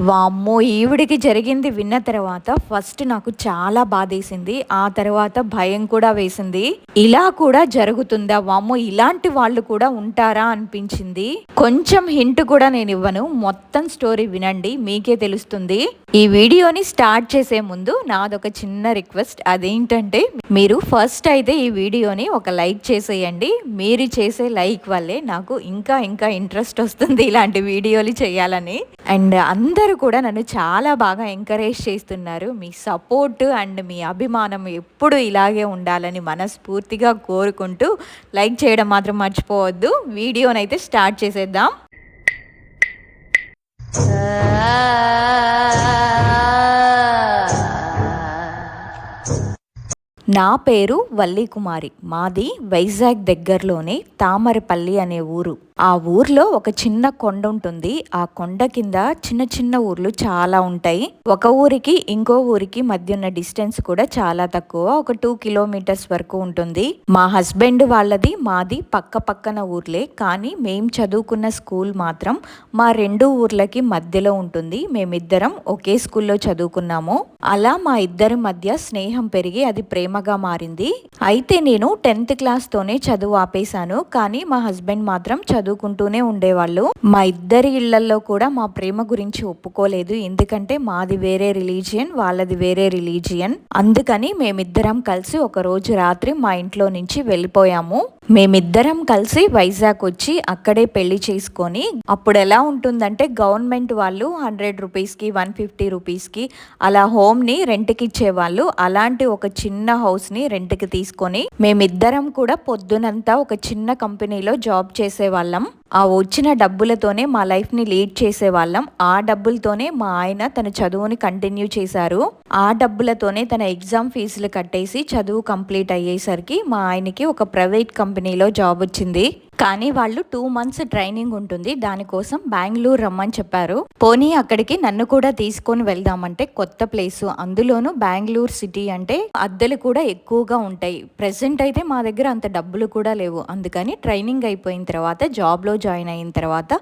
వామ్మో ఈవిడికి జరిగింది విన్న తర్వాత ఫస్ట్ నాకు చాలా బాధేసింది. ఆ తర్వాత భయం కూడా వేసింది. ఇలా కూడా జరుగుతుందా? వామ్మో ఇలాంటి వాళ్ళు కూడా ఉంటారా అనిపించింది. కొంచెం హింట్ కూడా నేను ఇవ్వను. మొత్తం స్టోరీ వినండి మీకే తెలుస్తుంది. ఈ వీడియోని స్టార్ట్ చేసే ముందు నాదొక చిన్న రిక్వెస్ట్. అదేంటంటే మీరు ఫస్ట్ అయితే ఈ వీడియోని ఒక లైక్ చేసేయండి. మీరు చేసే లైక్ వల్లే నాకు ఇంకా ఇంకా ఇంట్రెస్ట్ వస్తుంది ఇలాంటి వీడియోలు చేయాలని. అండ్ అందరూ కూడా నన్ను చాలా బాగా ఎంకరేజ్ చేస్తున్నారు. మీ సపోర్ట్ అండ్ మీ అభిమానం ఎప్పుడు ఇలాగే ఉండాలని మనస్ఫూర్తిగా కోరుకుంటూ లైక్ చేయడం మాత్రం మర్చిపోవద్దు. వీడియోనైతే స్టార్ట్ చేసేద్దాం. నా పేరు వల్లి కుమారి మాది వైజాగ్ దగ్గరలోనే తామరపల్లి అనే ఊరు. ఆ ఊర్లో ఒక చిన్న కొండ ఉంటుంది. ఆ కొండ కింద చిన్న చిన్న ఊర్లు చాలా ఉంటాయి. ఒక ఊరికి ఇంకో ఊరికి మధ్య ఉన్న డిస్టెన్స్ కూడా చాలా తక్కువ. ఒక టూ కిలోమీటర్స్ వరకు ఉంటుంది. మా హస్బెండ్ వాళ్ళది మాది పక్క పక్కన ఊర్లే. కానీ మేం చదువుకున్న స్కూల్ మాత్రం మా రెండు ఊర్లకి మధ్యలో ఉంటుంది. మేమిద్దరం ఒకే స్కూల్లో చదువుకున్నాము. అలా మా ఇద్దరి మధ్య స్నేహం పెరిగి అది ప్రేమగా మారింది. అయితే నేను టెన్త్ క్లాస్ తోనే చదువు ఆపేశాను. కానీ మా హస్బెండ్ మాత్రం చదువు చదువుకుంటూనే ఉండేవాళ్ళు. మా ఇద్దరి ఇళ్ళలో కూడా మా ప్రేమ గురించి ఒప్పుకోలేదు. ఎందుకంటే మాది వేరే రిలీజియన్ వాళ్ళది వేరే రిలీజియన్. అందుకని మేమిద్దరం కలిసి ఒక రోజు రాత్రి మా ఇంట్లో నుంచి వెళ్ళిపోయాము. మేమిద్దరం కలిసి వైజాగ్ వచ్చి అక్కడే పెళ్ళి చేసుకొని అప్పుడు ఎలా ఉంటుందంటే గవర్నమెంట్ వాళ్ళు హండ్రెడ్ రూపీస్కి వన్ ఫిఫ్టీ రూపీస్కి అలా హోమ్ని రెంట్కి ఇచ్చేవాళ్ళు. అలాంటి ఒక చిన్న హౌస్ని రెంట్కి తీసుకొని మేమిద్దరం కూడా పొద్దునంతా ఒక చిన్న కంపెనీలో జాబ్ చేసేవాళ్ళం. ఆ వచ్చిన డబ్బులతోనే మా లైఫ్ని లీడ్ చేసేవాళ్ళం. ఆ డబ్బులతోనే మా ఆయన తన చదువుని కంటిన్యూ చేశారు. ఆ డబ్బులతోనే తన ఎగ్జామ్ ఫీజులు కట్టేసి చదువు కంప్లీట్ అయ్యేసరికి మా ఆయనకి ఒక ప్రైవేట్ కంపెనీలో జాబ్ వచ్చింది. కానీ వాళ్ళు టూ మంత్స్ ట్రైనింగ్ ఉంటుంది. దానికోసం బెంగళూరు రమ్మని చెప్పారు. పోనీ అక్కడికి నన్ను కూడా తీసుకొని వెళ్దామంటే కొత్త ప్లేస్ అందులోనూ బెంగళూరు సిటీ అంటే అద్దెలు కూడా ఎక్కువగా ఉంటాయి. ప్రెసెంట్ అయితే మా దగ్గర అంత డబ్బులు కూడా లేవు. అందుకని ట్రైనింగ్ అయిపోయిన తర్వాత జాబ్లో జాయిన్ అయిన తర్వాత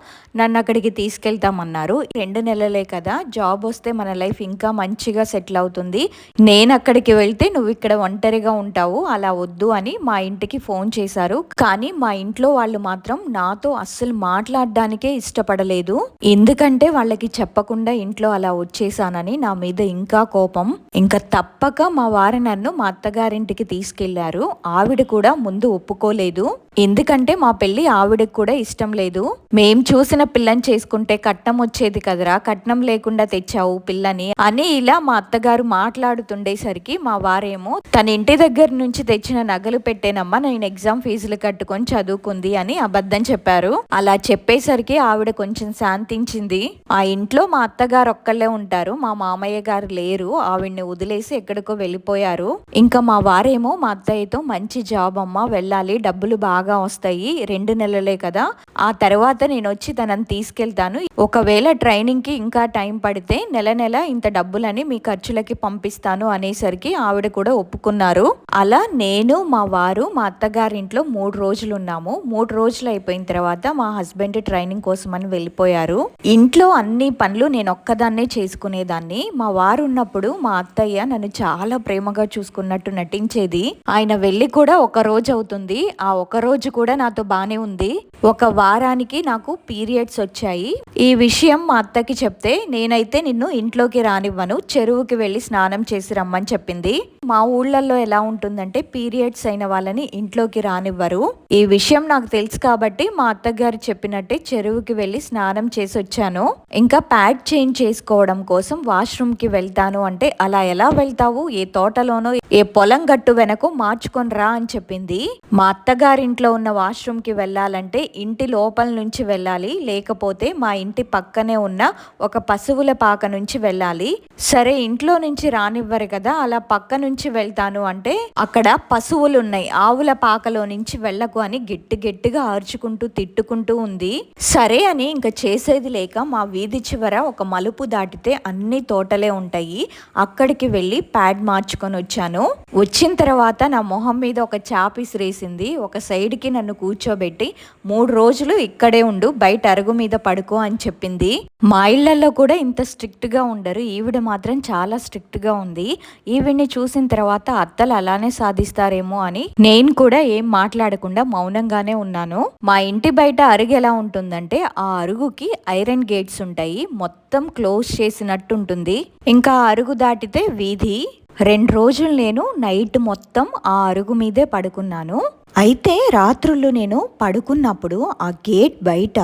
నన్ను అక్కడికి తీసుకెళ్తామన్నారు. రెండు నెలలే కదా జాబ్ వస్తే మన లైఫ్ ఇంకా మంచిగా సెటిల్ అవుతుంది. నేను అక్కడికి వెళ్తే నువ్వు ఇక్కడ ఒంటరిగా ఉంటావు. అలా వద్దు అని మా ఇంటికి ఫోన్ చేశారు. కానీ మా ఇంట్లో వాళ్ళు మాత్రం నాతో అస్సలు మాట్లాడడానికే ఇష్టపడలేదు. ఎందుకంటే వాళ్ళకి చెప్పకుండా ఇంట్లో అలా వచ్చేసానని నా మీద ఇంకా కోపం. ఇంకా తప్పక మా వారు నన్ను మా అత్తగారింటికి తీసుకెళ్ళారు. ఆవిడ కూడా ముందు ఒప్పుకోలేదు. ఎందుకంటే మా పెళ్ళి ఆవిడకి కూడా ఇష్టం లేదు. మేం చూసిన పిల్లని చేసుకుంటే కట్నం వచ్చేది కదరా కట్నం లేకుండా తెచ్చావు పిల్లని అని ఇలా మా అత్తగారు మాట్లాడుతుండేసరికి మా వారేమో తన ఇంటి దగ్గర నుంచి తెచ్చిన నగలు పెట్టేనమ్మా నేను ఎగ్జామ్ ఫీజులు కట్టుకొని చదువుకుంది అని అబద్ధం చెప్పారు. అలా చెప్పేసరికి ఆవిడ కొంచెం శాంతించింది. ఆ ఇంట్లో మా అత్తగారు ఒక్కళ్ళే ఉంటారు. మా మామయ్య గారు లేరు. ఆవిడ్ని వదిలేసి ఎక్కడికో వెళ్ళిపోయారు. ఇంకా మా వారేమో మా అత్తయ్యతో మంచి జాబ్ అమ్మ వెళ్ళాలి. డబ్బులు బాగా బాగా వస్తాయి. రెండు నెలలే కదా. ఆ తర్వాత నేను వచ్చి తనని తీసుకెళ్తాను. ఒకవేళ ట్రైనింగ్కి ఇంకా టైం పడితే నెల నెల ఇంత డబ్బులని మీ ఖర్చులకి పంపిస్తాను అనేసరికి ఆవిడ కూడా ఒప్పుకున్నారు. అలా నేను మా వారు మా అత్తగారింట్లో మూడు రోజులు ఉన్నాము మూడు మూడు రోజులు అయిపోయిన తర్వాత మా హస్బెండ్ ట్రైనింగ్ కోసం అని వెళ్ళిపోయారు. ఇంట్లో అన్ని పనులు నేను ఒక్కదాన్నే చేసుకునేదాన్ని. మా వారు ఉన్నప్పుడు మా అత్తయ్య నన్ను చాలా ప్రేమగా చూసుకున్నట్టు నటించేది. ఆయన వెళ్ళి కూడా ఒక రోజు అవుతుంది. ఆ ఒక రోజు కూడా నాతో బానే ఉంది. ఒక వారానికి నాకు పీరియడ్స్ వచ్చాయి. ఈ విషయం మా అత్తకి చెప్తే నేనైతే నిన్ను ఇంట్లోకి రానివ్వను. చెరువుకి వెళ్ళి స్నానం చేసి రమ్మని చెప్పింది. మా ఊళ్ళల్లో ఎలా ఉంటుందంటే పీరియడ్స్ అయిన వాళ్ళని ఇంట్లోకి రానివ్వరు. ఈ విషయం నాకు తెలుసు కాబట్టి మా అత్తగారు చెప్పినట్టే చెరువుకి వెళ్ళి స్నానం చేసి వచ్చాను. ఇంకా ప్యాడ్ చేంజ్ చేసుకోవడం కోసం వాష్రూమ్కి వెళ్తాను అంటే అలా ఎలా వెళ్తావు? ఏ తోటలోనో ఏ పొలం గట్టు వెనక మార్చుకొని రా అని చెప్పింది. మా అత్తగారింట్లో ఉన్న వాష్రూమ్కి వెళ్ళాలంటే ఇంటి లోపల నుంచి వెళ్ళాలి. లేకపోతే మా ఇంటి పక్కనే ఉన్న ఒక పశువుల పాక నుంచి వెళ్ళాలి. సరే ఇంట్లో నుంచి రానివ్వరు కదా అలా పక్క నుంచి నుంచి వెళ్తాను అంటే అక్కడ పశువులు ఉన్నాయి ఆవుల పాకలో నుంచి వెళ్ళకు అని గట్టి గట్టిగా ఆర్చుకుంటూ తిట్టుకుంటూ ఉంది. సరే అని ఇంకా చేసేది లేక మా వీధి చివర ఒక మలుపు దాటితే అన్ని తోటలే ఉంటాయి. అక్కడికి వెళ్ళి ప్యాడ్ మార్చుకొని వచ్చాను. వచ్చిన తర్వాత నా మొహం మీద ఒక చాపీస్ రేసింది. ఒక సైడ్కి నన్ను కూర్చోబెట్టి మూడు రోజులు ఇక్కడే ఉండు బయట అరుగు మీద పడుకో అని చెప్పింది. మా ఇళ్ళలో కూడా ఇంత స్ట్రిక్ట్గా ఉండరు. ఈవిడ మాత్రం చాలా స్ట్రిక్ట్గా ఉంది. ఈవిడ్ని చూసిన తర్వాత అత్తలు అలానే సాధిస్తారేమో అని నేను కూడా ఏం మాట్లాడకుండా మౌనంగానే ఉన్నాను. మా ఇంటి బయట అరుగు ఎలా ఉంటుందంటే ఆ అరుగుకి ఐరన్ గేట్స్ ఉంటాయి. మొత్తం క్లోజ్ చేసినట్టు ఉంటుంది ఇంకా అరుగు దాటితే వీధి. రెండు రోజులు నేను నైట్ మొత్తం ఆ అరుగు మీదే పడుకున్నాను. అయితే రాత్రులు నేను పడుకున్నప్పుడు ఆ గేట్ బయట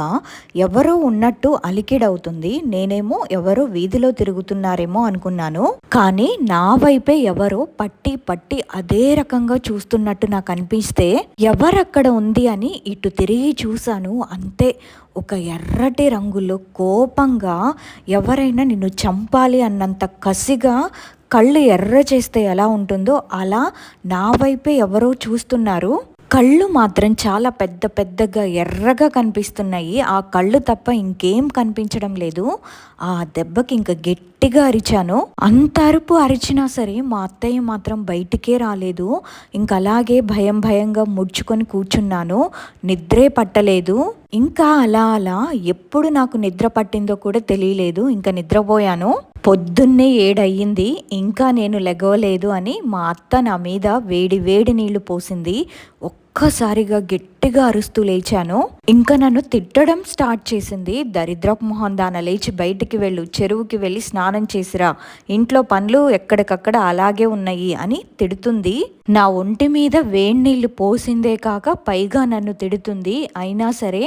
ఎవరో ఉన్నట్టు అలికిడవుతుంది. నేనేమో ఎవరో వీధిలో తిరుగుతున్నారేమో అనుకున్నాను. కానీ నా వైపే ఎవరో పట్టి పట్టి అదే రకంగా చూస్తున్నట్టు నాకు అనిపిస్తే ఎవరక్కడ ఉంది అని ఇటు తిరిగి చూశాను. అంతే ఒక ఎర్రటి రంగులో కోపంగా ఎవరైనా నిన్ను చంపాలి అన్నంత కసిగా కళ్ళు ఎర్ర చేస్తే ఎలా ఉంటుందో అలా నా వైపే ఎవరో చూస్తున్నారు. కళ్ళు మాత్రం చాలా పెద్ద పెద్దగా ఎర్రగా కనిపిస్తున్నాయి. ఆ కళ్ళు తప్ప ఇంకేం కనిపించడం లేదు. ఆ దెబ్బకి ఇంకా గట్టిగా అరిచాను. అంత అరుపు అరిచినా సరే మా అత్తయ్య మాత్రం బయటికే రాలేదు. ఇంక అలాగే భయం భయంగా ముడుచుకొని కూర్చున్నాను. నిద్రే పట్టలేదు. ఇంకా అలా అలా ఎప్పుడు నాకు నిద్ర పట్టిందో కూడా తెలియలేదు. ఇంకా నిద్రపోయాను. పొద్దున్నే ఏడయ్యింది. ఇంకా నేను లెగవలేదు అని మా అత్త నా మీద వేడి వేడి నీళ్ళు పోసింది. ఒక్కసారిగా గట్టిగా అరుస్తూ లేచాను. ఇంకా నన్ను తిట్టడం స్టార్ట్ చేసింది. దరిద్రపు మొహం దాన లేచి బయటికి వెళ్ళు చెరువుకి వెళ్ళి స్నానం చేసిరా. ఇంట్లో పనులు ఎక్కడికక్కడ అలాగే ఉన్నాయి అని తిడుతుంది. నా ఒంటి మీద వేడి నీళ్ళు పోసిందే కాక పైగా నన్ను తిడుతుంది. అయినా సరే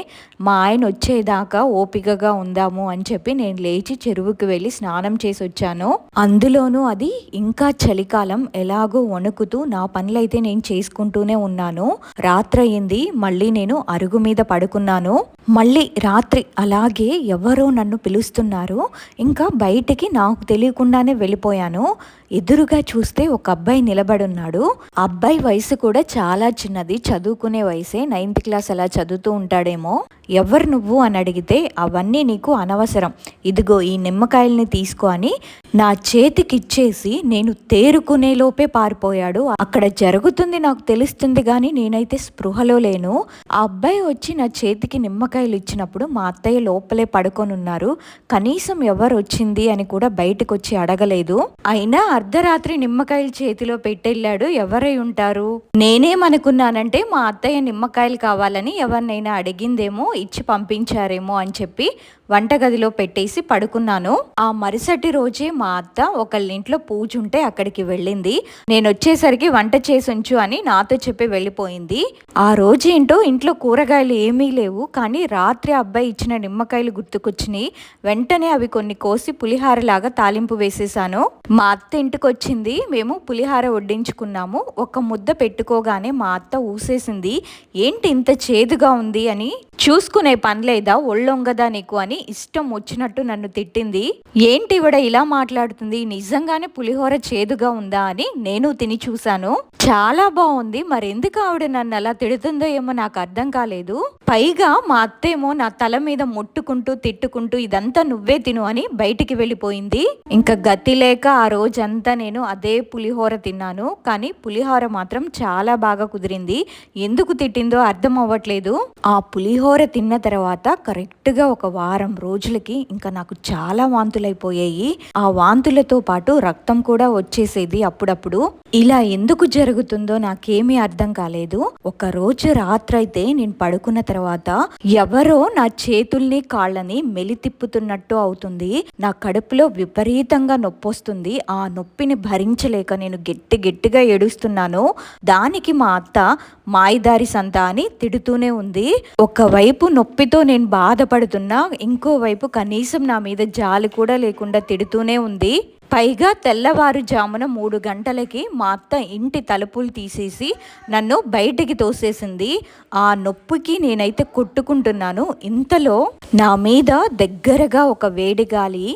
మా ఆయన వచ్చేదాకా ఓపికగా ఉందాము అని చెప్పి నేను లేచి చెరువుకి వెళ్ళి స్నానం చేసి వచ్చాను అందులోనూ అది ఇంకా చలికాలం ఎలాగో వణుకుతూ నా పనులైతే నేను చేసుకుంటూనే ఉన్నాను. రాత్రి అయింది మళ్ళీ నేను అరుగు మీద పడుకున్నాను. మళ్ళీ రాత్రి అలాగే ఎవరో నన్ను పిలుస్తున్నారు ఇంకా బయటికి నాకు తెలియకుండానే వెళ్ళిపోయాను. ఎదురుగా చూస్తే ఒక అబ్బాయి నిలబడున్నాడు. అబ్బాయి వయసు కూడా చాలా చిన్నది. చదువుకునే వయసే. నైన్త్ క్లాస్ అలా చదువుతూ ఉంటాడేమో. ఎవరు నువ్వు అని అడిగితే అవన్నీ నీకు అనవసరం. ఇదిగో ఈ నిమ్మకాయల్ని తీసుకో అని నా చేతికిచ్చేసి నేను తేరుకునే లోపే పారిపోయాడు. అక్కడ జరుగుతుంది నాకు తెలుస్తుంది కానీ నేనైతే స్పృహలో లేను ఆ అబ్బాయి వచ్చి నా చేతికి నిమ్మకాయలు ఇచ్చినప్పుడు మా అత్తయ్య లోపలే పడుకొని ఉన్నారు కనీసం ఎవరు వచ్చింది అని కూడా బయటకు వచ్చి అడగలేదు. అయినా అర్ధరాత్రి నిమ్మకాయలు చేతిలో పెట్టెళ్ళాడు. ఎవరై ఉంటారు? నేనేమనుకున్నానంటే మా అత్తయ్య నిమ్మకాయలు కావాలని ఎవరినైనా అడిగిందేమో ఇచ్చి పంపించారేమో అని చెప్పి వంటగదిలో పెట్టేసి పడుకున్నాను. ఆ మరుసటి రోజే మా అత్త ఒకళ్ళ ఇంట్లో పూజ ఉంటే అక్కడికి వెళ్ళింది. నేను వచ్చేసరికి వంట చేసి ఉంచు అని నాతో చెప్పి వెళ్ళిపోయింది. ఆ రోజు ఏంటో ఇంట్లో కూరగాయలు ఏమీ లేవు. కానీ రాత్రి అబ్బాయి ఇచ్చిన నిమ్మకాయలు గుర్తుకొచ్చినాయి. వెంటనే అవి కొన్ని కోసి పులిహారలాగా తాలింపు వేసేసాను. మా అత్త ఇంటికి వచ్చింది మేము పులిహార వడ్డించుకున్నాము. ఒక ముద్ద పెట్టుకోగానే మా అత్త ఊసేసింది. ఏంటి ఇంత చేదుగా ఉంది అని. చూసుకునే పని లేదా? ఒళ్ళొంగదా నీకు? అని ఇష్టం వచ్చినట్టు నన్ను తిట్టింది. ఏంటి ఇవిడ ఇలా మాట్లాడుతుంది? నిజంగానే పులిహోర చేదుగా ఉందా అని నేను తిని చూశాను. చాలా బాగుంది. మరెందుకు ఆవిడ నన్ను అలా తిడుతుందో ఏమో నాకు అర్థం కాలేదు. పైగా మా అత్తేమో నా తల మీద ముట్టుకుంటూ తిట్టుకుంటూ ఇదంతా నువ్వే తిను అని బయటికి వెళ్ళిపోయింది. ఇంకా గతి లేక ఆ రోజంతా నేను అదే పులిహోర తిన్నాను. కానీ పులిహోర మాత్రం చాలా బాగా కుదిరింది. ఎందుకు తిట్టిందో అర్థం అవ్వట్లేదు. ఆ పులిహోర తిన్న తర్వాత కరెక్ట్గా ఒక వారం రోజులకి ఇంకా నాకు చాలా వాంతులైపోయాయి. ఆ వాంతులతో పాటు రక్తం కూడా వచ్చేసేది అప్పుడప్పుడు. ఇలా ఎందుకు జరుగుతుందో నాకేమీ అర్థం కాలేదు. ఒక రోజు రాత్రైతే నేను పడుకున్న తర్వాత ఎవరో నా చేతుల్ని కాళ్ళని మెలితిప్పుతున్నట్టు అవుతుంది. నా కడుపులో విపరీతంగా నొప్పి వస్తుంది ఆ నొప్పిని భరించలేక నేను గట్టి గట్టిగా ఏడుస్తున్నాను. దానికి మా అత్త మాయిదారి సంత అని తిడుతూనే ఉంది. ఒకవైపు నొప్పితో నేను బాధపడుతున్నా ఇంకోవైపు కనీసం నా మీద జాలి కూడా లేకుండా తిడుతూనే ఉంది. పైగా తెల్లవారుజామున మూడు గంటలకి మా అత్త ఇంటి తలుపులు తీసేసి నన్ను బయటికి తోసేసింది. ఆ నొప్పికి నేనైతే కొట్టుకుంటున్నాను. ఇంతలో నా మీద దగ్గరగా ఒక వేడి గాలి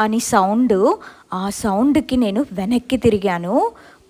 అని సౌండ్ ఆ సౌండ్కి నేను వెనక్కి తిరిగాను.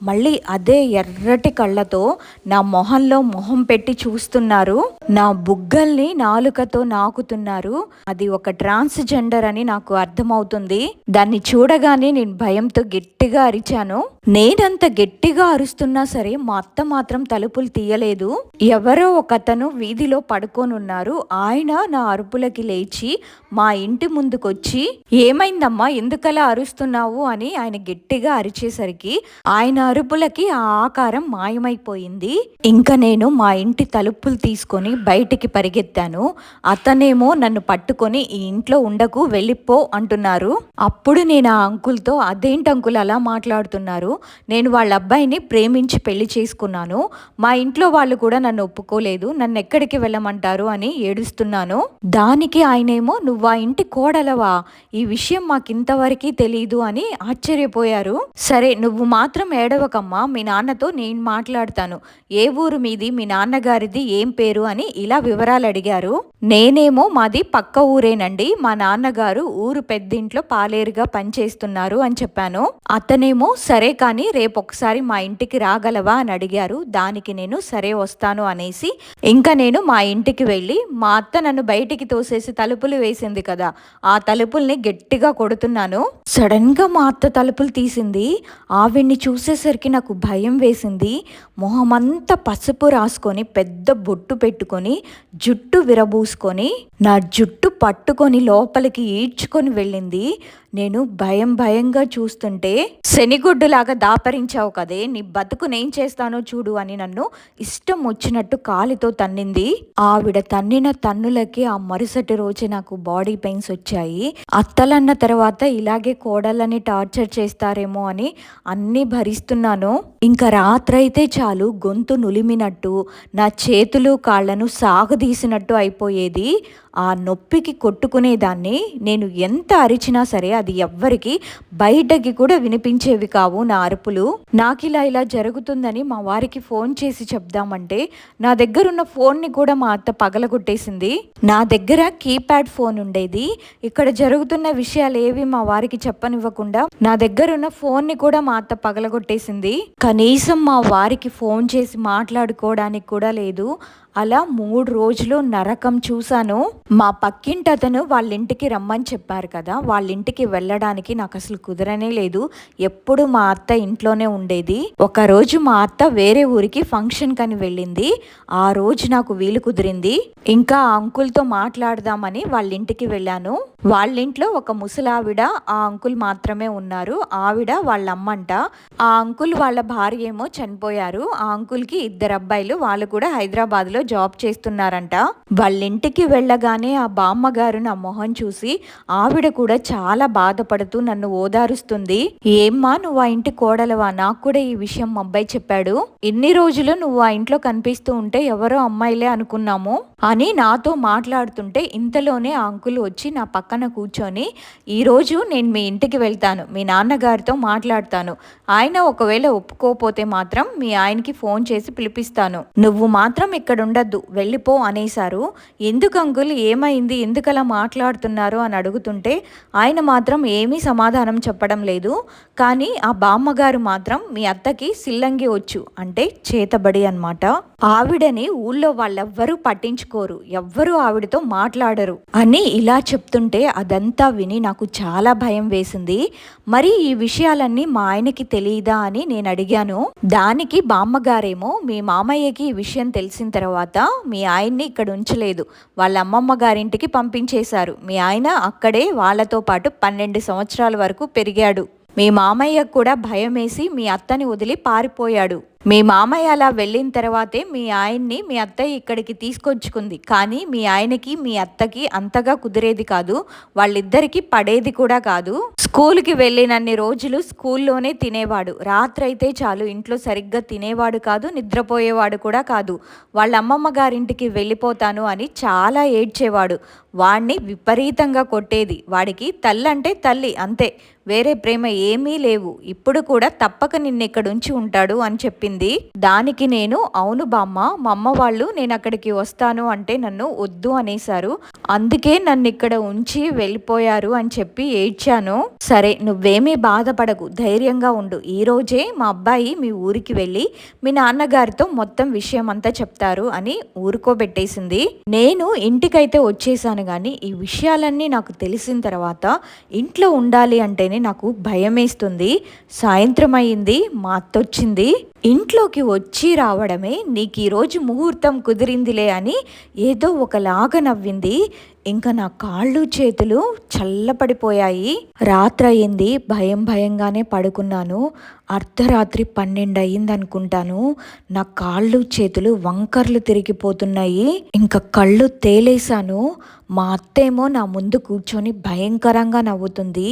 మళ్ళీ అదే ఎర్రటి కళ్ళతో నా మొహంలో మొహం పెట్టి చూస్తున్నారు. నా బుగ్గల్ని నాలుకతో నాకుతున్నారు. అది ఒక ట్రాన్స్జెండర్ అని నాకు అర్థమవుతుంది. దాన్ని చూడగానే నేను భయంతో గట్టిగా అరిచాను. నేనంత గట్టిగా అరుస్తున్నా సరే మా అత్త మాత్రం తలుపులు తీయలేదు. ఎవరో ఒకతను వీధిలో పడుకోనున్నారు. ఆయన నా అరుపులకి లేచి మా ఇంటి ముందుకొచ్చి ఏమైందమ్మా? ఎందుకలా అరుస్తున్నావు? అని ఆయన గట్టిగా అరిచేసరికి ఆయన అరుపులకి ఆ ఆకారం మాయమైపోయింది. ఇంకా నేను మా ఇంటి తలుపులు తీసుకొని బయటికి పరిగెత్తాను. అతనేమో నన్ను పట్టుకొని ఈ ఇంట్లో ఉండకు వెళ్ళిపో అంటున్నారు. అప్పుడు నేను ఆ అంకుల్తో అదేంటి అంకుల్ అలా మాట్లాడుతున్నారు? నేను వాళ్ళ అబ్బాయిని ప్రేమించి పెళ్ళి చేసుకున్నాను. మా ఇంట్లో వాళ్ళు కూడా నన్ను ఒప్పుకోలేదు. నన్ను ఎక్కడికి వెళ్ళమంటారు అని ఏడుస్తున్నాను. దానికి ఆయనేమో నువ్వు ఆ ఇంటి కోడలవా? ఈ విషయం మాకింతవరకు తెలియదు అని ఆశ్చర్యపోయారు. సరే నువ్వు మాత్రం ఏడవకమ్మా. మీ నాన్నతో నేను మాట్లాడతాను. ఏ ఊరు మీది? మీ నాన్నగారిది ఏం పేరు? అని ఇలా వివరాలు అడిగారు నేనేమో మాది పక్క ఊరేనండి. మా నాన్నగారు ఊరు పెద్దింట్లో పాలేరుగా పనిచేస్తున్నారు అని చెప్పాను. అతనేమో సరే కానీ రేపు ఒకసారి మా ఇంటికి రాగలవా అని అడిగారు. దానికి నేను సరే వస్తాను అనేసి ఇంకా నేను మా ఇంటికి వెళ్ళి మా అత్త నన్ను బయటికి తోసేసి తలుపులు వేసింది కదా. ఆ తలుపుల్ని గట్టిగా కొడుతున్నాను. సడన్గా మా అత్త తలుపులు తీసింది. ఆవిడ్ని చూసేసరికి నాకు భయం వేసింది. మొహమంతా పసుపు రాసుకొని పెద్ద బొట్టు పెట్టుకొని జుట్టు విరబూసుకొని నా జుట్టు పట్టుకొని లోపలికి ఈడ్చుకొని వెళ్ళింది. నేను భయం భయంగా చూస్తుంటే శనిగుడ్డులాగా దాపరించావు కదే నీ బతుకు చేస్తానో చూడు అని నన్ను ఇష్టం వచ్చినట్టు కాలితో తన్నింది. ఆవిడ తన్నిన తన్నులకి ఆ మరుసటి రోజే నాకు బాడీ పెయిన్స్ వచ్చాయి. అత్తలన్న తర్వాత ఇలాగే కోడళ్ళని టార్చర్ చేస్తారేమో అని అన్నీ భరిస్తున్నాను. ఇంకా రాత్రైతే చాలు గొంతు నులిమినట్టు నా చేతులు కాళ్ళను సాగదీసినట్టు అయిపోయేది. ఆ నొప్పికి కొట్టుకునేదాన్ని నేను ఎంత అరిచినా సరే అది ఎవ్వరికి బయటకి కూడా వినిపించేవి కావు నా అరుపులు నాకు ఇలా ఇలా జరుగుతుందని మా వారికి ఫోన్ చేసి చెప్దామంటే నా దగ్గర ఉన్న ఫోన్ని కూడా మా అత్త పగలగొట్టేసింది. నా దగ్గర కీప్యాడ్ ఫోన్ ఉండేది. ఇక్కడ జరుగుతున్న విషయాలు ఏవి మా వారికి చెప్పనివ్వకుండా నా దగ్గర ఉన్న ఫోన్ని కూడా మా అత్త పగలగొట్టేసింది. కనీసం మా వారికి ఫోన్ చేసి మాట్లాడుకోవడానికి కూడా లేదు. అలా మూడు రోజులు నరకం చూశాను. మా పక్కింటి అతను వాళ్ళ ఇంటికి రమ్మని చెప్పారు కదా వాళ్ళ ఇంటికి వెళ్ళడానికి నాకు అసలు కుదరనే లేదు. ఎప్పుడు మా అత్త ఇంట్లోనే ఉండేది. ఒక రోజు మా అత్త వేరే ఊరికి ఫంక్షన్ కని వెళ్ళింది. ఆ రోజు నాకు వీలు కుదిరింది. ఇంకా ఆ అంకుల్తో మాట్లాడదామని వాళ్ళ ఇంటికి వెళ్ళాను. వాళ్ళ ఇంట్లో ఒక ముసలావిడ ఆ అంకుల్ మాత్రమే ఉన్నారు. ఆవిడ వాళ్ళ అమ్మంట ఆ అంకుల్ వాళ్ళ భార్య ఏమో చనిపోయారు. ఆ అంకుల్కి ఇద్దరు అబ్బాయిలు వాళ్ళు కూడా హైదరాబాద్లో జాబ్ చేస్తున్నారంట. వాళ్ళ ఇంటికి వెళ్ళగానే ఆ బామ్మగారు నా మొహం చూసి ఆవిడ కూడా చాలా బాధపడుతూ నన్ను ఓదారుస్తుంది. ఏమ్మా నువ్వు ఆ ఇంటి కోడలవా? నాకు కూడా ఈ విషయం మా అబ్బాయి చెప్పాడు. ఇన్ని రోజులు నువ్వు ఆ ఇంట్లో కనిపిస్తూ ఉంటే ఎవరో అమ్మాయిలే అనుకున్నాము. అని నాతో మాట్లాడుతుంటే ఇంతలోనే ఆ అంకుల్ వచ్చి నా పక్కన కూర్చొని ఈరోజు నేను మీ ఇంటికి వెళ్తాను మీ నాన్నగారితో మాట్లాడతాను. ఆయన ఒకవేళ ఒప్పుకోపోతే మాత్రం మీ ఆయనకి ఫోన్ చేసి పిలిపిస్తాను. నువ్వు మాత్రం ఇక్కడ ఉండద్దు వెళ్ళిపో అనేశారు. ఎందుకు అంకుల్ ఏమైంది? ఎందుకు అలా మాట్లాడుతున్నారు? అని అడుగుతుంటే ఆయన మాత్రం ఏమీ సమాధానం చెప్పడం లేదు. కానీ ఆ బామ్మగారు మాత్రం మీ అత్తకి సిల్లంగి వచ్చు అంటే చేతబడి అనమాట ఆవిడని ఊళ్ళో వాళ్ళెవ్వరూ పట్టించుకోరు. ఎవ్వరూ ఆవిడతో మాట్లాడరు. అని ఇలా చెప్తుంటే అదంతా విని నాకు చాలా భయం వేసింది. మరి ఈ విషయాలన్నీ మా ఆయనకి తెలియదా అని నేను అడిగాను. దానికి బామ్మగారేమో మీ మామయ్యకి ఈ విషయం తెలిసిన తర్వాత మీ ఆయన్ని ఇక్కడ ఉంచలేదు. వాళ్ళ అమ్మమ్మ గారింటికి పంపించేశారు. మీ ఆయన అక్కడే వాళ్ళతో పాటు పన్నెండు సంవత్సరాల వరకు పెరిగాడు. మీ మామయ్య కూడా భయమేసి మీ అత్తని వదిలి పారిపోయాడు. మీ మామయ్య అలా వెళ్ళిన తర్వాతే మీ ఆయన్ని మీ అత్తయ్య ఇక్కడికి తీసుకొచ్చుకుంది. కానీ మీ ఆయనకి మీ అత్తకి అంతగా కుదిరేది కాదు. వాళ్ళిద్దరికీ పడేది కూడా కాదు. స్కూల్కి వెళ్ళినన్ని రోజులు స్కూల్లోనే తినేవాడు. రాత్రి అయితే చాలు ఇంట్లో సరిగ్గా తినేవాడు కాదు నిద్రపోయేవాడు కూడా కాదు. వాళ్ళ అమ్మమ్మ గారింటికి వెళ్ళిపోతాను అని చాలా ఏడ్చేవాడు. వాణ్ణి విపరీతంగా కొట్టేది. వాడికి తల్లి అంటే తల్లి అంతే. వేరే ప్రేమ ఏమీ లేవు. ఇప్పుడు కూడా తప్పక నిన్నెక్కడుంచి ఉంటాడు అని చెప్పింది చెప్పింది దానికి నేను అవును బామ్మ మా అమ్మ వాళ్ళు నేను అక్కడికి వస్తాను అంటే నన్ను వద్దు అనేశారు. అందుకే నన్ను ఇక్కడ ఉంచి వెళ్ళిపోయారు అని చెప్పి ఏడ్చాను. సరే నువ్వేమీ బాధపడకు ధైర్యంగా ఉండు. ఈ రోజే మా అబ్బాయి మీ ఊరికి వెళ్ళి మీ నాన్నగారితో మొత్తం విషయం అంతా చెప్తారు అని ఊరుకోబెట్టేసింది. నేను ఇంటికైతే వచ్చేసాను కానీ ఈ విషయాలన్నీ నాకు తెలిసిన తర్వాత ఇంట్లో ఉండాలి అంటేనే నాకు భయమేస్తుంది. సాయంత్రం అయింది మా అత్తొచ్చింది ఇంట్లోకి వచ్చి రావడమే నీకు ఈరోజు ముహూర్తం కుదిరిందిలే అని ఏదో ఒకలాగా నవ్వింది. ఇంకా నా కాళ్ళు చేతులు చల్లపడిపోయాయి. రాత్రి అయింది భయం భయంగానే పడుకున్నాను. అర్ధరాత్రి పన్నెండు అయింది అనుకుంటాను నా కాళ్ళు చేతులు వంకర్లు తిరిగిపోతున్నాయి. ఇంకా కళ్ళు తేలేశాను. మా అత్తేమో నా ముందు కూర్చొని భయంకరంగా నవ్వుతుంది.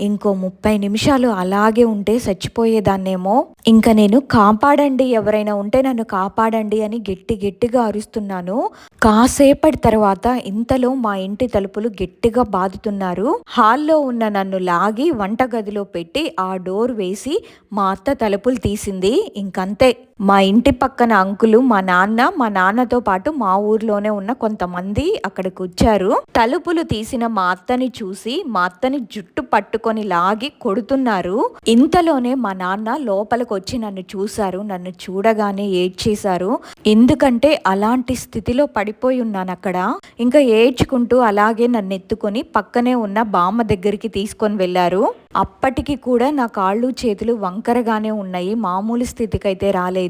ఇంకో ముప్పై నిమిషాలు అలాగే ఉంటే చచ్చిపోయేదాన్నేమో. ఇంకా నేను కాపాడండి ఎవరైనా ఉంటే నన్ను కాపాడండి అని గట్టి గట్టిగా అరుస్తున్నాను. కాసేపటి తర్వాత ఇంతలో మా ఇంటి తలుపులు గట్టిగా బాదుతున్నారు. హాల్లో ఉన్న నన్ను లాగి వంటగదిలో పెట్టి ఆ డోర్ వేసి మా అత్త తలుపులు తీసింది. ఇంకంతే. మా ఇంటి పక్కన అంకులు మా నాన్న మా నాన్నతో పాటు మా ఊర్లోనే ఉన్న కొంతమంది అక్కడికి వచ్చారు. తలుపులు తీసిన మా అత్తని చూసి మా అత్తని జుట్టు పట్టుకొని లాగి కొడుతున్నారు. ఇంతలోనే మా నాన్న లోపలికి వచ్చి నన్ను చూశారు నన్ను చూడగానే ఏడ్చేశారు. ఎందుకంటే అలాంటి స్థితిలో పడిపోయి ఉన్నాను అక్కడ. ఇంకా ఏడ్చుకుంటూ అలాగే నన్ను ఎత్తుకొని పక్కనే ఉన్న బామ్మ దగ్గరికి తీసుకొని వెళ్ళారు. అప్పటికి కూడా నా కాళ్ళు చేతులు వంకరగానే ఉన్నాయి. మామూలు స్థితికైతే రాలేదు.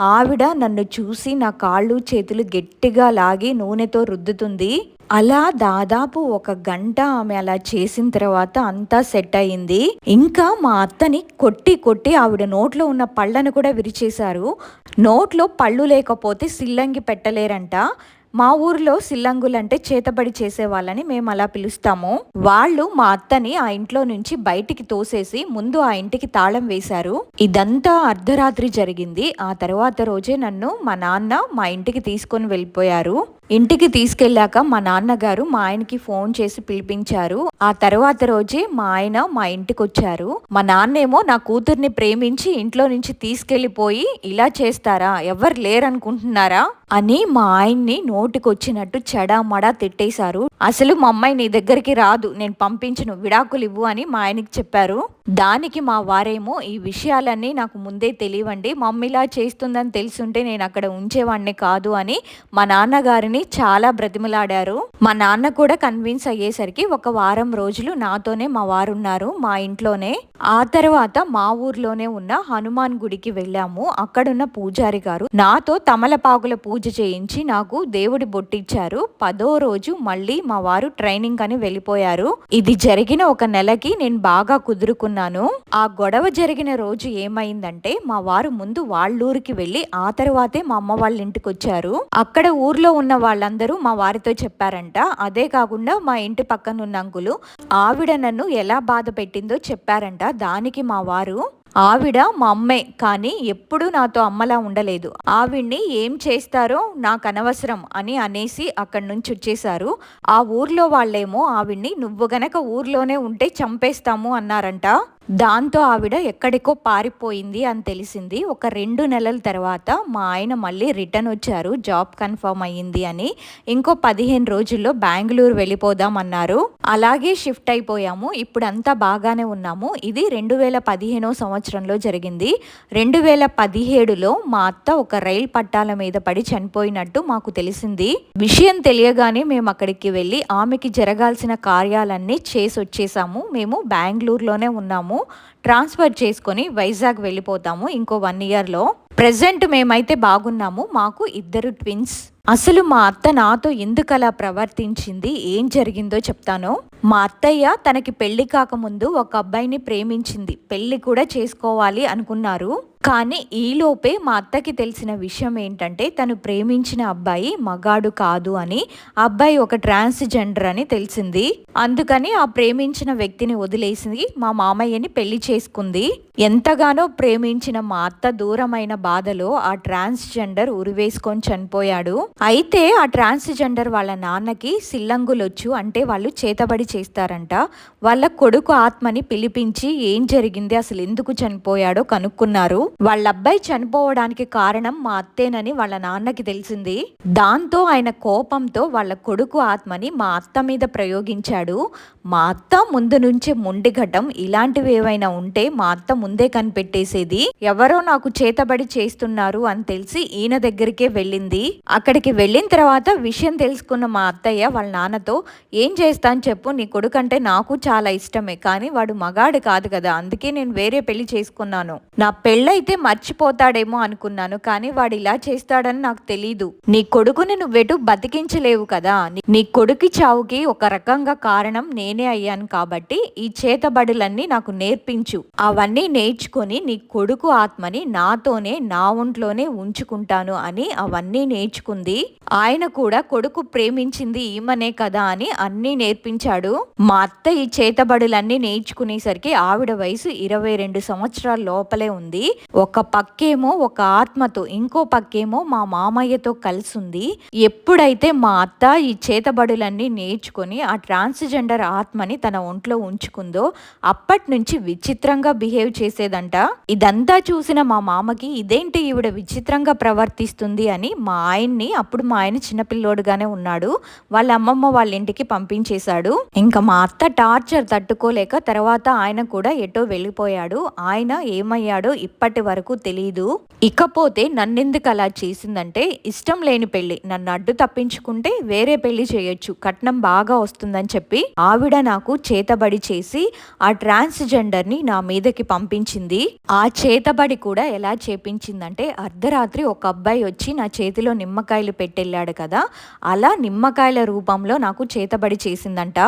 ఆవిడ నన్ను చూసి నా కాళ్ళు చేతులు గట్టిగా లాగి నూనెతో రుద్దుతుంది. అలా దాదాపు ఒక గంట ఆమె అలా చేసిన తర్వాత అంతా సెట్ అయింది. ఇంకా మా అత్తని కొట్టి కొట్టి ఆవిడ నోట్లో ఉన్న పళ్ళను కూడా విరిచేశారు. నోట్లో పళ్ళు లేకపోతే సిల్లంగి పెట్టలేరంట. మా ఊర్లో సిల్లంగులంటే చేతబడి చేసే వాళ్ళని మేము అలా పిలుస్తాము. వాళ్ళు మా అత్తని ఆ ఇంట్లో నుంచి బయటికి తోసేసి ముందు ఆ ఇంటికి తాళం వేశారు. ఇదంతా అర్ధరాత్రి జరిగింది. ఆ తర్వాత రోజే నన్ను మా నాన్న మా ఇంటికి తీసుకొని వెళ్ళిపోయారు. ఇంటికి తీసుకెళ్ళాక మా నాన్నగారు మా ఆయనకి ఫోన్ చేసి పిలిపించారు. ఆ తర్వాత రోజే మా ఆయన మా ఇంటికి వచ్చారు మా నాన్నేమో నా కూతుర్ని ప్రేమించి ఇంట్లో నుంచి తీసుకెళ్ళిపోయి ఇలా చేస్తారా? ఎవరు లేరనుకుంటున్నారా? అని మా ఆయన్ని నోటికొచ్చినట్టు చెడామడా తిట్టేశారు. అసలు మా అమ్మాయి నీ దగ్గరికి రాదు. నేను పంపించను విడాకులు ఇవ్వు అని మా ఆయనకి చెప్పారు. దానికి మా వారేమో ఈ విషయాలన్నీ నాకు ముందే తెలియవండి. మమ్మీలా చేస్తుందని తెలుసుంటే నేను అక్కడ ఉంచేవాడిని కాదు అని మా నాన్నగారిని చాలా బ్రతిమలాడారు. మా నాన్న కూడా కన్విన్స్ అయ్యేసరికి ఒక వారం రోజులు నాతోనే మా వారు ఉన్నారు మా ఇంట్లోనే. ఆ తర్వాత మా ఊర్లోనే ఉన్న హనుమాన్ గుడికి వెళ్ళాము. అక్కడున్న పూజారి గారు నాతో తమలపాకుల పూజ చేయించి నాకు దేవుడి బొట్టిచ్చారు. పదో రోజు మళ్ళీ మా వారు ట్రైనింగ్ అని వెళ్ళిపోయారు. ఇది జరిగిన ఒక నెలకి నేను బాగా కుదురుకున్నాను. ఆ గొడవ జరిగిన రోజు ఏమైందంటే మా వారు ముందు వాళ్ళూరికి వెళ్ళి ఆ తర్వాతే మా అమ్మ వాళ్ళ ఇంటికి వచ్చారు అక్కడ ఊర్లో ఉన్న వాళ్ళందరూ మా వారితో చెప్పారంట. అదే కాకుండా మా ఇంటి పక్కన ఉన్న అంకులు ఆవిడ నన్ను ఎలా బాధ పెట్టిందో చెప్పారంట. దానికి మా వారు ఆవిడ మా అమ్మే కానీ ఎప్పుడూ నాతో అమ్మలా ఉండలేదు. ఆవిడ్ని ఏం చేస్తారో నాకు అనవసరం అని అనేసి అక్కడి నుంచి వచ్చేశారు. ఆ ఊర్లో వాళ్ళేమో ఆవిడ్ని నువ్వు గనక ఊర్లోనే ఉంటే చంపేస్తాము అన్నారంట. దాంతో ఆవిడ ఎక్కడికో పారిపోయింది అని తెలిసింది. ఒక రెండు నెలల తర్వాత మా ఆయన మళ్ళీ రిటర్న్ వచ్చారు. జాబ్ కన్ఫర్మ్ అయ్యింది అని ఇంకో పదిహేను రోజుల్లో బెంగళూరు వెళ్ళిపోదాం అన్నారు. అలాగే షిఫ్ట్ అయిపోయాము. ఇప్పుడు అంతా బాగానే ఉన్నాము. ఇది రెండు వేల పదిహేనో సంవత్సరంలో జరిగింది. రెండు వేల పదిహేడులో మా అత్త ఒక రైలు పట్టాల మీద పడి చనిపోయినట్టు మాకు తెలిసింది. విషయం తెలియగానే మేము అక్కడికి వెళ్ళి ఆమెకి జరగాల్సిన కార్యాలన్నీ చేసి వచ్చేసాము మేము బెంగళూరులోనే ఉన్నాము. ట్రాన్స్ఫర్ చేసుకొని వైజాగ్ వెళ్ళిపోతాము ఇంకో వన్ ఇయర్లో. ప్రజెంట్ మేమైతే బాగున్నాము మాకు ఇద్దరు ట్విన్స్. అసలు మా అత్త నాతో ఎందుకు అలా ప్రవర్తించింది ఏం జరిగిందో చెప్తాను. మా అత్తయ్య తనకి పెళ్ళి కాకముందు ఒక అబ్బాయిని ప్రేమించింది పెళ్ళి కూడా చేసుకోవాలి అనుకున్నారు. కానీ ఈలోపే మా అత్తకి తెలిసిన విషయం ఏంటంటే తను ప్రేమించిన అబ్బాయి మగాడు కాదు అని అబ్బాయి ఒక ట్రాన్స్జెండర్ అని తెలిసింది. అందుకని ఆ ప్రేమించిన వ్యక్తిని వదిలేసింది మా మామయ్యని పెళ్ళి చేసుకుంది. ఎంతగానో ప్రేమించిన మా అత్త దూరమైన బాధలో ఆ ట్రాన్స్జెండర్ ఉరివేసుకొని చనిపోయాడు. అయితే ఆ ట్రాన్స్జెండర్ వాళ్ళ నాన్నకి సిల్లంగులొచ్చు అంటే వాళ్ళు చేతబడి చేస్తారంట. వాళ్ళ కొడుకు ఆత్మని పిలిపించి ఏం జరిగింది అసలు ఎందుకు చనిపోయాడో కనుక్కున్నారు. వాళ్ళ అబ్బాయి చనిపోవడానికి కారణం మా అత్తేనని వాళ్ళ నాన్నకి తెలిసింది. దాంతో ఆయన కోపంతో వాళ్ళ కొడుకు ఆత్మని మా అత్త మీద ప్రయోగించాడు. మా అత్త ముందు నుంచే ముండిఘటం ఇలాంటివి ఏవైనా ఉంటే మా అత్త ముందే కనిపెట్టేసేది. ఎవరో నాకు చేతబడి చేస్తున్నారు అని తెలిసి ఈయన దగ్గరికే వెళ్ళింది. అక్కడికి వెళ్ళిన తర్వాత విషయం తెలుసుకున్న మా అత్తయ్య వాళ్ళ నాన్నతో ఏం చేస్తాను చెప్పు నీ కొడుకంటే నాకు చాలా ఇష్టమే కానీ వాడు మగాడు కాదు కదా అందుకే నేను వేరే పెళ్ళి చేసుకున్నాను. నా పెళ్ళైతే మర్చిపోతాడేమో అనుకున్నాను కానీ వాడు ఇలా చేస్తాడని నాకు తెలీదు. నీ కొడుకుని నువ్వెటు బతికించలేవు కదా నీ- కొడుకు చావుకి ఒక రకంగా కారణం నేనే అయ్యాను కాబట్టి ఈ చేతబడులన్నీ నాకు నేర్పించు. అవన్నీ నేర్చుకొని నీ కొడుకు ఆత్మని నాతోనే నా ఒంట్లోనే ఉంచుకుంటాను అని అవన్నీ నేర్చుకుంది. ఆయన కూడా కొడుకు ప్రేమించింది ఈమెనే కదా అని అన్నీ నేర్పించాడు. మా అత్త ఈ చేతబడులన్నీ నేర్చుకునేసరికి ఆవిడ వయసు ఇరవై రెండు సంవత్సరాల లోపలే ఉంది. ఒక పక్కేమో ఒక ఆత్మతో ఇంకో పక్కేమో మా మామయ్యతో కలిసి ఉంది ఎప్పుడైతే మా అత్త ఈ చేతబడులన్నీ నేర్చుకొని ఆ ట్రాన్స్జెండర్ ఆత్మని తన ఒంట్లో ఉంచుకుందో అప్పటి నుంచి విచిత్రంగా బిహేవ్ చేసేదంట. ఇదంతా చూసిన మా మామకి ఇదేంటి ఈవిడ విచిత్రంగా ప్రవర్తిస్తుంది అని మా ఆయన్ని అప్పుడు మా ఆయన చిన్నపిల్లోడుగానే ఉన్నాడు. వాళ్ళ అమ్మమ్మ వాళ్ళ ఇంటికి పంపించేశాడు. ఇంకా మా అత్త టార్చర్ తట్టుకోలేక తర్వాత ఆయన కూడా ఎటో వెళ్ళిపోయాడు. ఆయన ఏమయ్యాడో ఇప్పటి వరకు తెలియదు ఇకపోతే నన్నెందుకు అలా చేసిందంటే ఇష్టం లేని పెళ్ళి నన్ను అడ్డు తప్పించుకుంటే వేరే పెళ్ళి చేయొచ్చు. కట్నం బాగా వస్తుందని చెప్పి ఆవిడ నాకు చేతబడి చేసి ఆ ట్రాన్స్జెండర్ని నా మీదకి పంపించింది. ఆ చేతబడి కూడా ఎలా ఏమనిపించిందంటే అర్ధరాత్రి ఒక అబ్బాయి వచ్చి నా చేతిలో నిమ్మకాయలు పెట్టెళ్ళాడు కదా అలా నిమ్మకాయల రూపంలో నాకు చేతబడి చేసిందంట.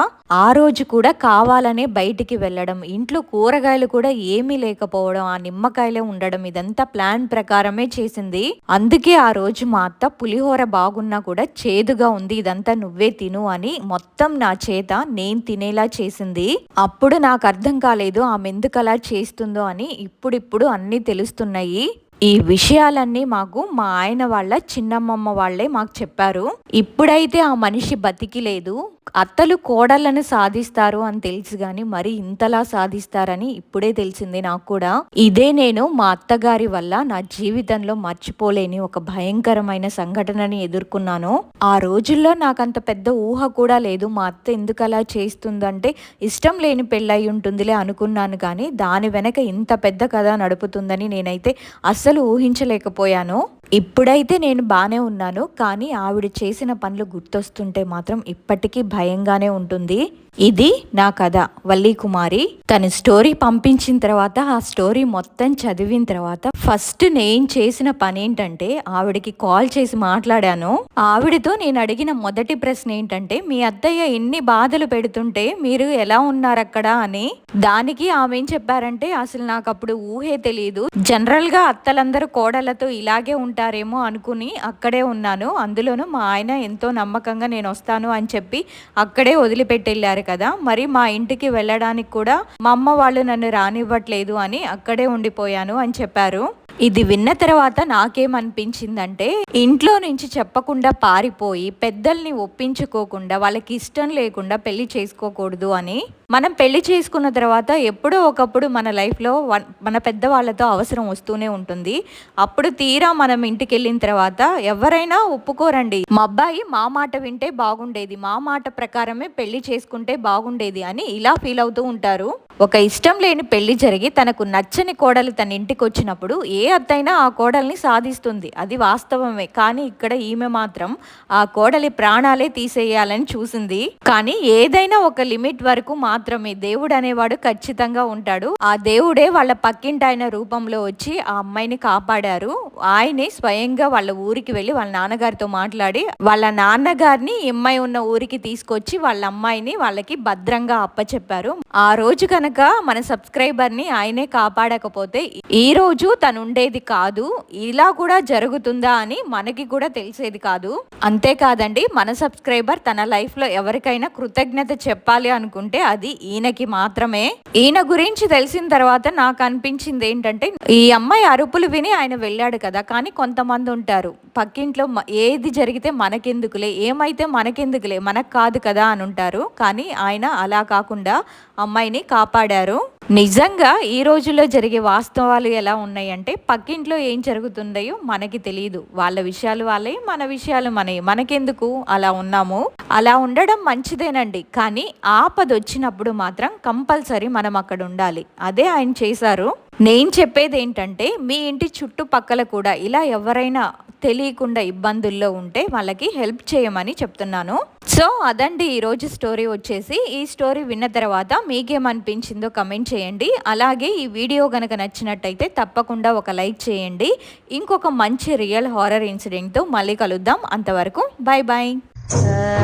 ఆ రోజు కూడా కావాలనే బయటికి వెళ్ళడం ఇంట్లో కూరగాయలు కూడా ఏమీ లేకపోవడం ఆ నిమ్మకాయలే ఉండడం ఇదంతా ప్లాన్ ప్రకారమే చేసింది. అందుకే ఆ రోజు మా అత్త పులిహోర బాగున్నా కూడా చేదుగా ఉంది ఇదంతా నువ్వే తిను అని మొత్తం నా చేత నేను తినేలా చేసింది. అప్పుడు నాకు అర్థం కాలేదు ఆమె ఎందుకు అలా చేస్తుందో అని ఇప్పుడిప్పుడు అన్నీ తెలుస్తున్నాయి. ఈ విషయాలన్నీ మాకు మా ఆయన వాళ్ళ చిన్నమ్మమ్మ వాళ్ళే మాకు చెప్పారు. ఇప్పుడైతే ఆ మనిషి బతికి లేదు అత్తలు కోడళ్ళను సాధిస్తారు అని తెలుసు గాని మరి ఇంతలా సాధిస్తారని ఇప్పుడే తెలిసింది నాకు కూడా. ఇదే నేను మా అత్తగారి వల్ల నా జీవితంలో మర్చిపోలేని ఒక భయంకరమైన సంఘటనని ఎదుర్కొన్నాను. ఆ రోజుల్లో నాకు అంత పెద్ద ఊహ కూడా లేదు. మా అత్త ఎందుకు అలా చేస్తుందంటే ఇష్టం లేని పెళ్ళయి ఉంటుందిలే అనుకున్నాను కానీ దాని వెనక ఇంత పెద్ద కథ నడుపుతుందని నేనైతే అస్సలు ఊహించలేకపోయాను. ఇప్పుడైతే నేను బాగానే ఉన్నాను. కానీ ఆవిడ చేసిన పనులు గుర్తొస్తుంటే మాత్రం ఇప్పటికీ భయంగానే ఉంటుంది. ఇది నా కథ. వల్లీకుమారి తన స్టోరీ పంపించిన తర్వాత ఆ స్టోరీ మొత్తం చదివిన తర్వాత ఫస్ట్ నేను చేసిన పని ఏంటంటే ఆవిడకి కాల్ చేసి మాట్లాడాను. ఆవిడతో నేను అడిగిన మొదటి ప్రశ్న ఏంటంటే మీ అత్తయ్య ఎన్ని బాధలు పెడుతుంటే మీరు ఎలా ఉన్నారు అక్కడ అని. దానికి ఆమె ఏం చెప్పారంటే అసలు నాకు అప్పుడు ఊహే తెలియదు జనరల్గా అత్తలందరూ కోడలతో ఇలాగే ఉంటారేమో అనుకుని అక్కడే ఉన్నాను. అందులోనూ మా ఆయన ఎంతో నమ్మకంగా నేను వస్తాను అని చెప్పి అక్కడే వదిలిపెట్టెళ్ళారు. వెళ్ళారు కదా మరి మా ఇంటికి వెళ్ళడానికి కూడా మా అమ్మ వాళ్ళు నన్ను రానివ్వట్లేదు అని అక్కడే ఉండిపోయాను అని చెప్పారు. ఇది విన్న తర్వాత నాకేమనిపించిందంటే ఇంట్లో నుంచి చెప్పకుండా పారిపోయి పెద్దల్ని ఒప్పించుకోకుండా వాళ్ళకి ఇష్టం లేకుండా పెళ్ళి చేసుకోకూడదు అని మనం పెళ్ళి చేసుకున్న తర్వాత ఎప్పుడో ఒకప్పుడు మన లైఫ్లో వన్- మన పెద్దవాళ్ళతో అవసరం వస్తూనే ఉంటుంది. అప్పుడు తీరా మనం ఇంటికి వెళ్ళిన తర్వాత ఎవరైనా ఒప్పుకోరండి. మా అబ్బాయి మా మాట వింటే బాగుండేది మా మాట ప్రకారమే పెళ్ళి చేసుకుంటే బాగుండేది అని ఇలా ఫీల్ అవుతూ ఉంటారు. ఒక ఇష్టం లేని పెళ్ళి జరిగి తనకు నచ్చని కోడలు తన ఇంటికి వచ్చినప్పుడు ఏ అత్తైనా ఆ కోడల్ని సాధిస్తుంది. అది వాస్తవమే. కానీ ఇక్కడ ఈమె మాత్రం ఆ కోడలి ప్రాణాలే తీసేయాలని చూసింది. కానీ ఏదైనా ఒక లిమిట్ వరకు మాత్రమే దేవుడు అనేవాడు ఖచ్చితంగా ఉంటాడు. ఆ దేవుడే వాళ్ళ పక్కింటాయన రూపంలో వచ్చి ఆ అమ్మాయిని కాపాడారు. ఆయనే స్వయంగా వాళ్ళ ఊరికి వెళ్ళి వాళ్ళ నాన్నగారితో మాట్లాడి వాళ్ళ నాన్నగారిని ఈ అమ్మాయి ఉన్న ఊరికి తీసుకొచ్చి వాళ్ళ అమ్మాయిని వాళ్ళకి భద్రంగా అప్పచెప్పారు. ఆ రోజుగా కనుక మన సబ్స్క్రైబర్ని ఆయనే కాపాడకపోతే ఈ రోజు తను ఉండేది కాదు ఇలా కూడా జరుగుతుందా అని మనకి కూడా తెలిసేది కాదు. అంతేకాదండి మన సబ్స్క్రైబర్ తన లైఫ్లో ఎవరికైనా కృతజ్ఞత చెప్పాలి అనుకుంటే అది ఈయనకి మాత్రమే. ఈయన గురించి తెలిసిన తర్వాత నాకు అనిపించింది ఏంటంటే ఈ అమ్మాయి అరుపులు విని ఆయన వెళ్ళాడు కదా కానీ కొంతమంది ఉంటారు పక్కింట్లో ఏది జరిగితే మనకెందుకులే ఏమైతే మనకెందుకులే మనకు కాదు కదా అని ఉంటారు. కానీ ఆయన అలా కాకుండా అమ్మాయిని కాపాడారు. నిజంగా ఈ రోజుల్లో జరిగే వాస్తవాలు ఎలా ఉన్నాయంటే పక్కింట్లో ఏం జరుగుతుందో మనకి తెలియదు వాళ్ళ విషయాలు వాళ్ళే మన విషయాలు మనవి మనకెందుకు అలా ఉన్నాము? అలా ఉండడం మంచిదేనండి. కానీ ఆపద వచ్చినప్పుడు మాత్రం కంపల్సరీ మనం అక్కడ ఉండాలి. అదే ఆయన చేశారు. నేను చెప్పేది ఏంటంటే మీ ఇంటి చుట్టుపక్కల కూడా ఇలా ఎవరైనా తెలియకుండా ఇబ్బందుల్లో ఉంటే వాళ్ళకి హెల్ప్ చేయమని చెప్తున్నాను. సో అదండి ఈరోజు స్టోరీ వచ్చేసి. ఈ స్టోరీ విన్న తర్వాత మీకేమనిపించిందో కమెంట్ చేయండి. అలాగే ఈ వీడియో కనుక నచ్చినట్టయితే తప్పకుండా ఒక లైక్ చేయండి. ఇంకొక మంచి రియల్ హారర్ ఇన్సిడెంట్తో మళ్ళీ కలుద్దాం. అంతవరకు బాయ్ బాయ్ Ah